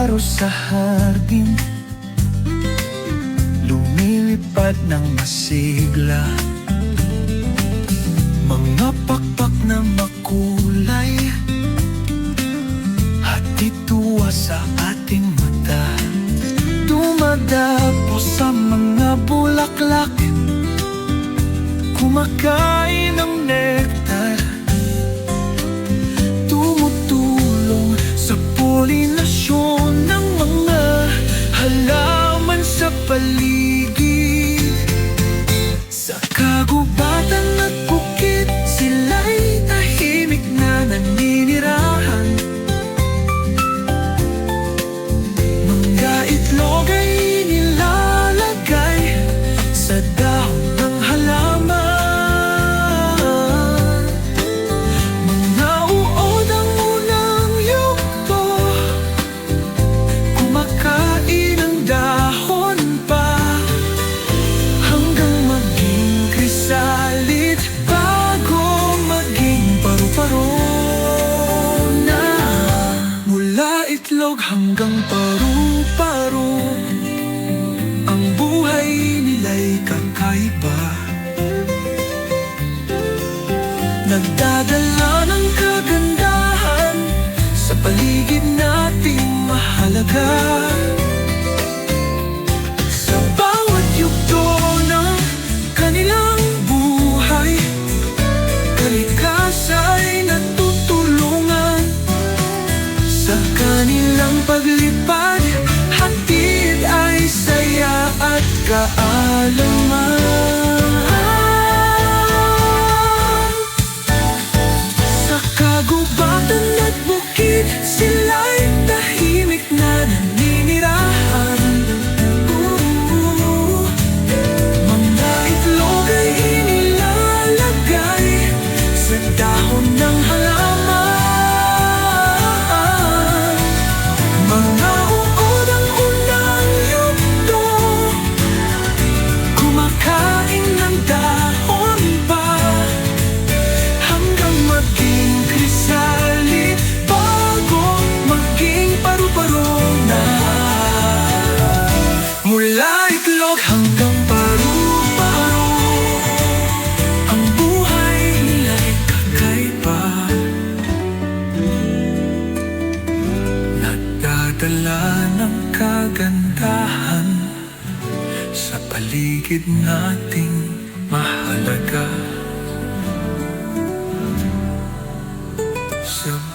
Paru sa hardin Lumilipad ng masigla. Mga pakpak na makulay. Hatid tuwa sa ating mata. Dumadapo sa mga bulaklak. Kumakain ng Itlog hanggang paru-paro Ang buhay nila'y kakaiba. Nagdadala ng kagandahan Sa paligid nating mahalaga kanilang paglipad Hatid ay saya at kaalaman Nagdadala ng kagandahan Sa paligid nating mahalaga. Sa